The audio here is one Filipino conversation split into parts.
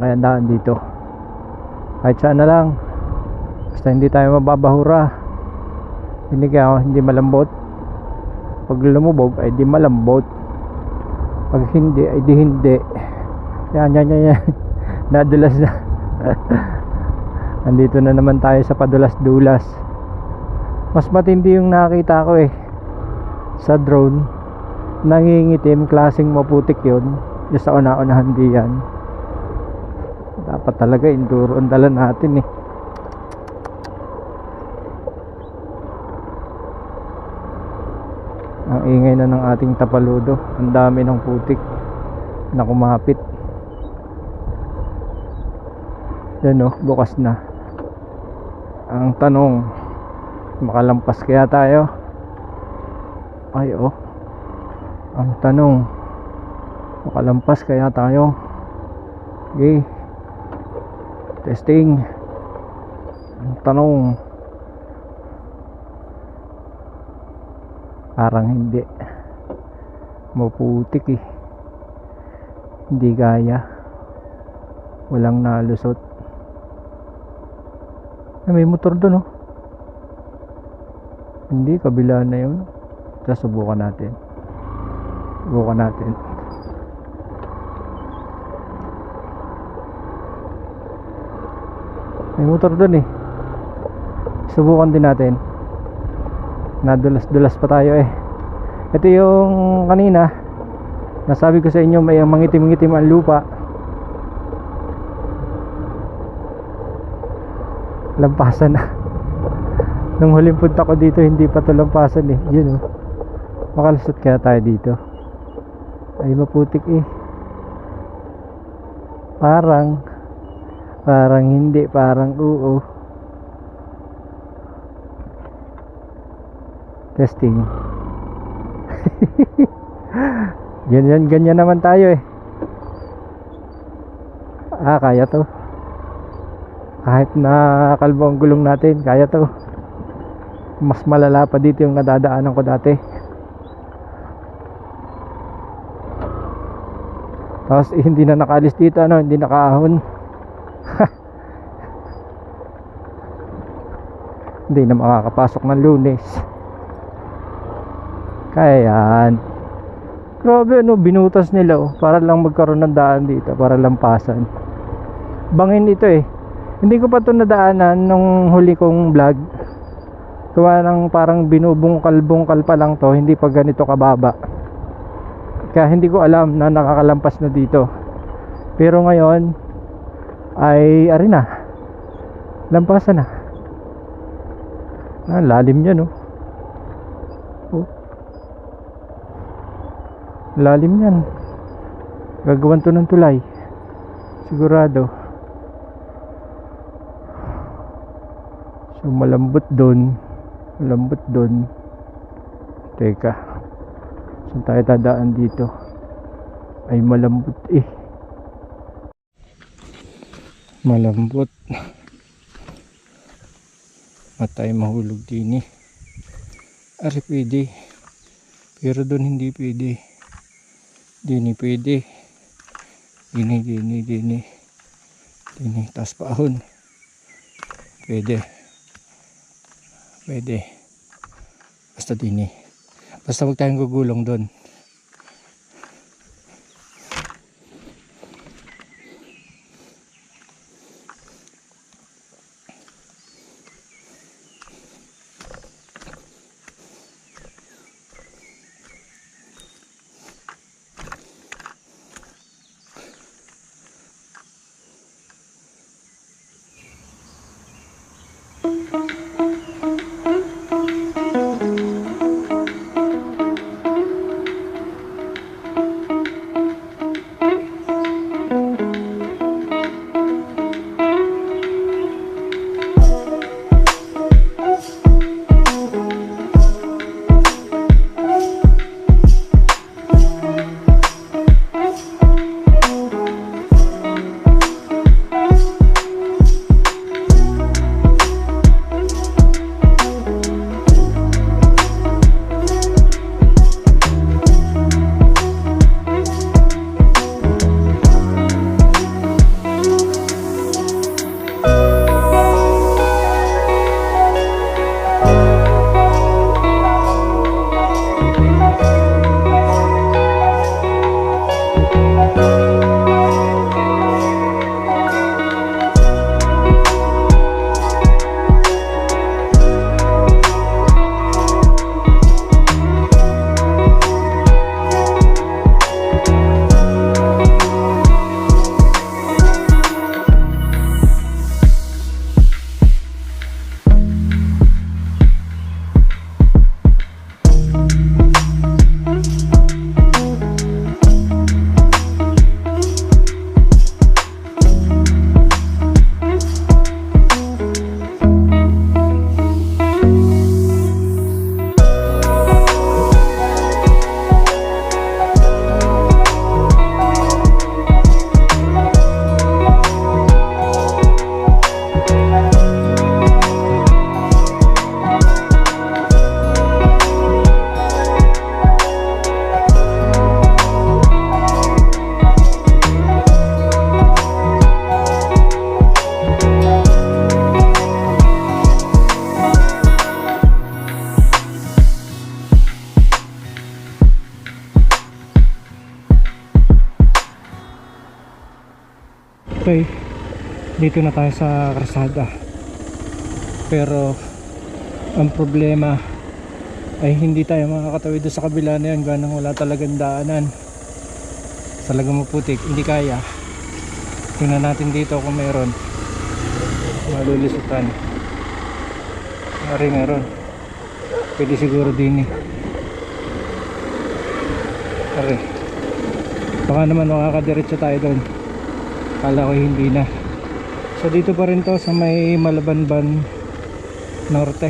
kaya daan dito. Kahit saan na lang. Basta hindi tayo mababahura. Hindi kaya hindi malambot. Pag lumubog ay di malambot. Pag hindi ay di hindi. Yan yan yan yan. Nadulas na. Andito na naman tayo sa padulas-dulas. Mas matindi yung nakita ko eh. Sa drone. Nangingitim klaseng maputik yun. Yung sa una-unahan di yan dapat talaga enduro ang dala natin eh. Ang ingay na ng ating tapaludo. Ang dami ng putik na kumapit. Yan oh bukas na. Ang tanong makalampas kaya tayo? Ay oh. Ang tanong makalampas kaya tayo? Okay testing. Tanong. Parang hindi. Maputik eh. Hindi gaya walang nalusot. Ay, may motor doon oh. Hindi kabila na yun. Tapos subukan natin. Subukan natin may motor doon eh. Subukan din natin. Nadulas-dulas pa tayo eh. Ito yung kanina. Nasabi ko sa inyo may mangitim-ngitim ang lupa. Lampasan na. Nung huling punta ko dito hindi pa to lampasan eh. Yun oh. Makalusot kaya tayo dito. Ay maputik eh. Parang parang hindi parang oo. Testing. Ganyan ganyan naman tayo eh. Ah kaya to. Kahit na kalbo ang gulong natin kaya to. Mas malala pa dito yung nadadaanan ko dati. Tapos eh, hindi na nakaalis dito ano hindi nakaahon hindi na makakapasok ng lunes. Kaya yan. Grabe ano binutas nila oh para lang magkaroon ng daan dito para lampasan bangin ito eh. Hindi ko pa to nadaanan nung huli kong vlog. Gawa ng parang binubungkal-bungkal pa lang to Hindi pa ganito kababa. Kaya hindi ko alam na nakakalampas na dito. Pero ngayon Ay ari na. Lampasan na. Ah, Lalim yan oh. oh. Lalim yan Gagawan to ng tulay. Sigurado. So malambot doon Malambot doon Teka. Saan tayo tadaan dito? Ay malambot eh Malambot. At tayo mahulog din eh. Ari pwede. Pero doon hindi pwede. Dini pwede. Dini dini dini Dini taas paahon Pwede. Pwede. Basta din eh. Basta huwag tayong gugulong doon. Dito na tayo sa Krasada. Pero ang problema ay hindi tayo makakatawid sa kabila na yan ganang wala talagang daanan. Talagang maputik, hindi kaya. Tingnan natin dito kung meron. Malulisutan. Mari meron. Pwede siguro din eh. Mari. Baka naman makakadiretso tayo doon. Kala ko hindi na. So dito pa rin to sa may Malabanban Norte.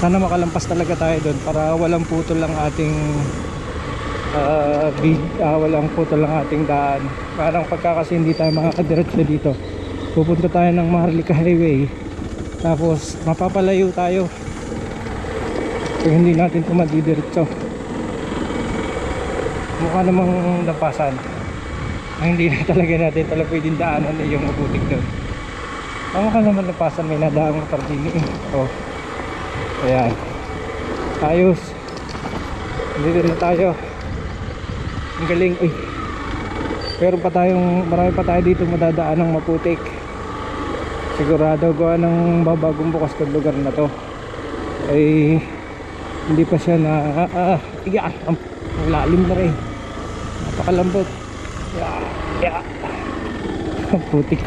Sana makalampas talaga tayo doon para walang putol lang ating uh, big, ah, walang putol lang ating daan. Parang pagka kasi hindi tayo makakadiretso dito. Pupunta tayo ng Maharlika Highway. Tapos mapapalayo tayo. Kung hindi natin ito madidiretso. Mukha namang lampasan ang hindi na talaga natin talaga pwedeng daanan na yung mabutik doon. Ang mukha naman lampasan may nadaang motor din eh. Oh. ayan. Ayos. Dito rin tayo. Ang galing uy. Meron pa tayong marami pa tayo dito madadaan ng maputik. Sigurado gawa ng babagong bukas ng lugar na to. Ay hindi pa siya na ah, ah, iga, ang, ang lalim na rin. Napakalambot ang putik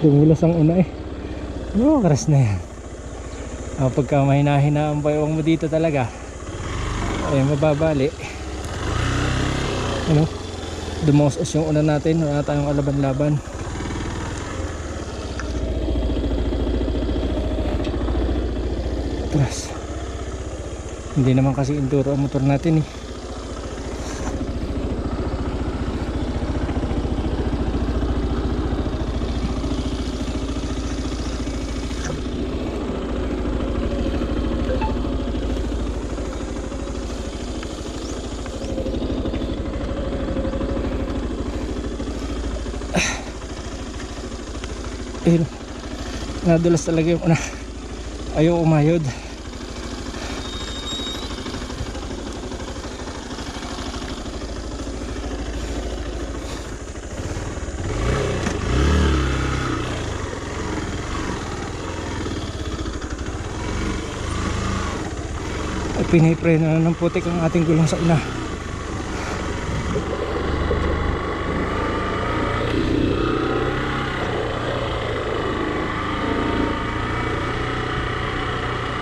dumulas ang una eh. Ano karas na yan? Ah, pagka mahina-hina ang bayawang mo dito talaga ay mababali. Ano? Dumosas yung una natin wala tayong alaban-laban. Atras. Hindi naman kasi enduro ang motor natin eh. Ayun. Nadulas talaga yung una. Ayaw umayod. Pinipreno na ng putik ang ating gulong sa una.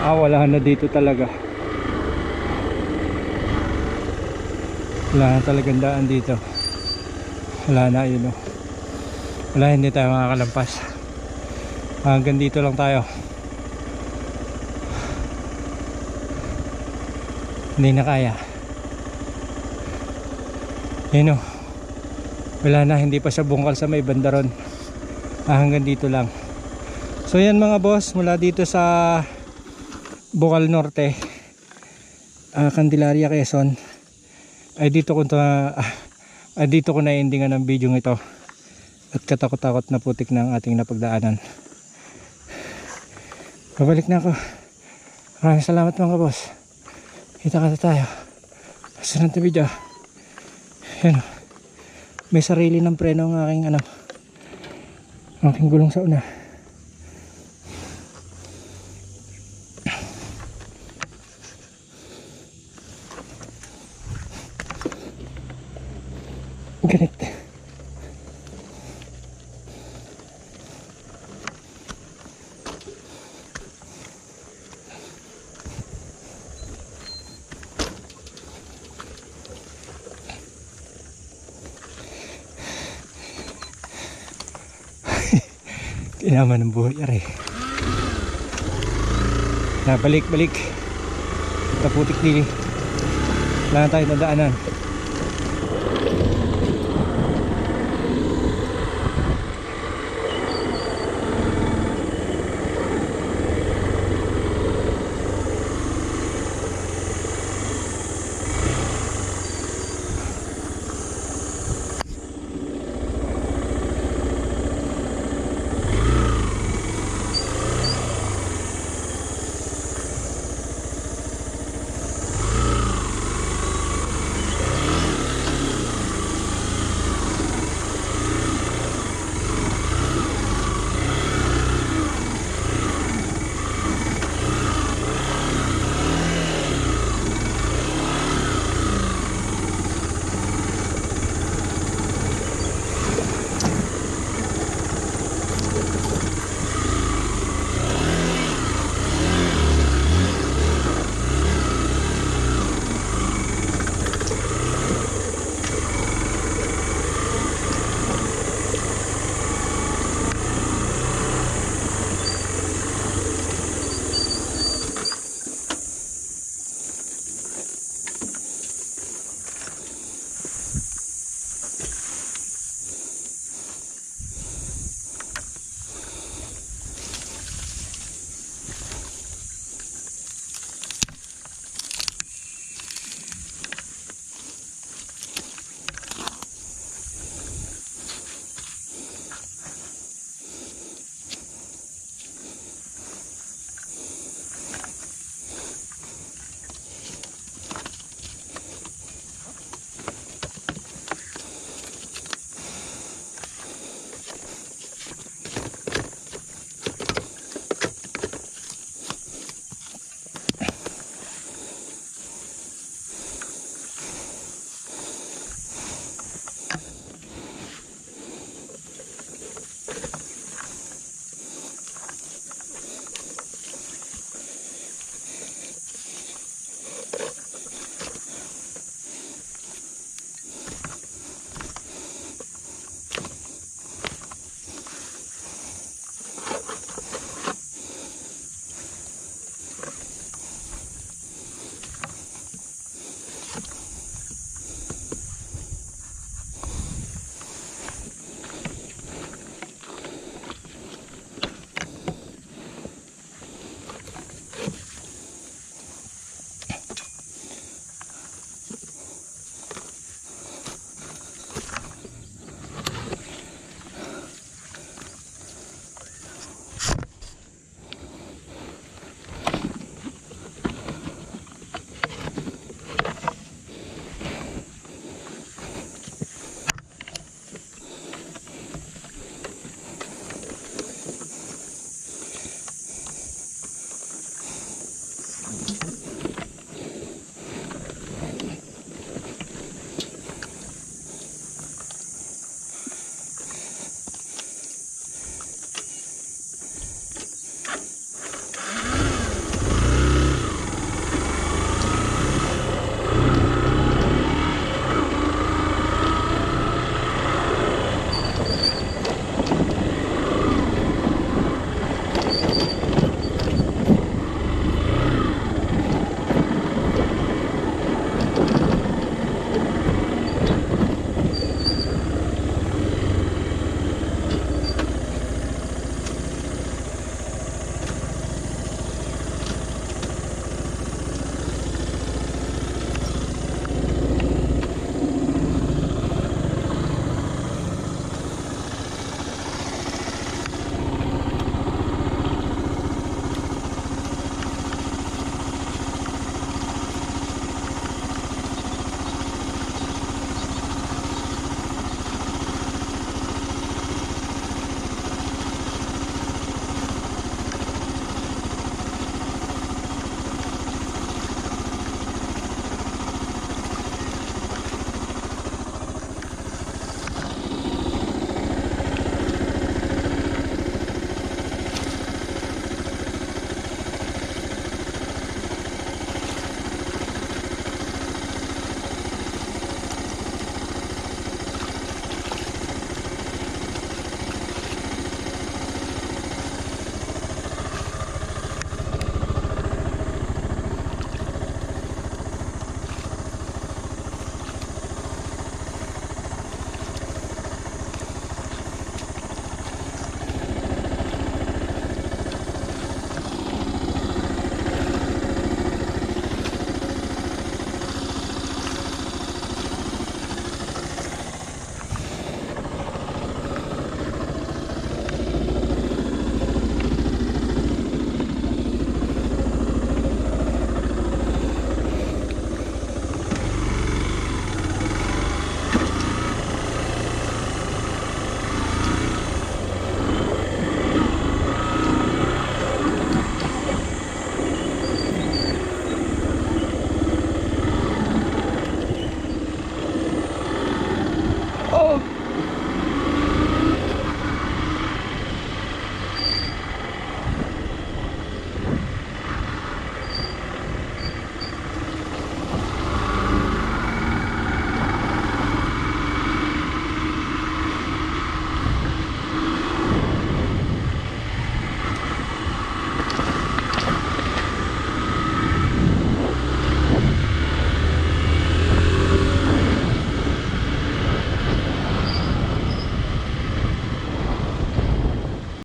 Ah, wala na dito talaga. Wala na talagang daan dito. Wala na yun oh. Wala hindi tayo makakalampas. Hanggang dito lang tayo. Hindi na kaya. Yun oh. Wala na, hindi pa siya bungkal sa may bandaron. Ah, hanggang dito lang. So yan mga boss, mula dito sa Bukal Norte uh, Candelaria Quezon. Ay dito ko to, uh, ay dito ko na endingan ng video ito. At katakot-takot na putik ng ating napagdaanan. Babalik na ako. Maraming salamat mga boss. Kita kita tayo. Sunod na video. Yan o. may sarili ng preno ang aking ano aking gulong sa una Kinaman ng buhay ari. Na balik balik. Taputik dili. Wala na tayo nadaanan.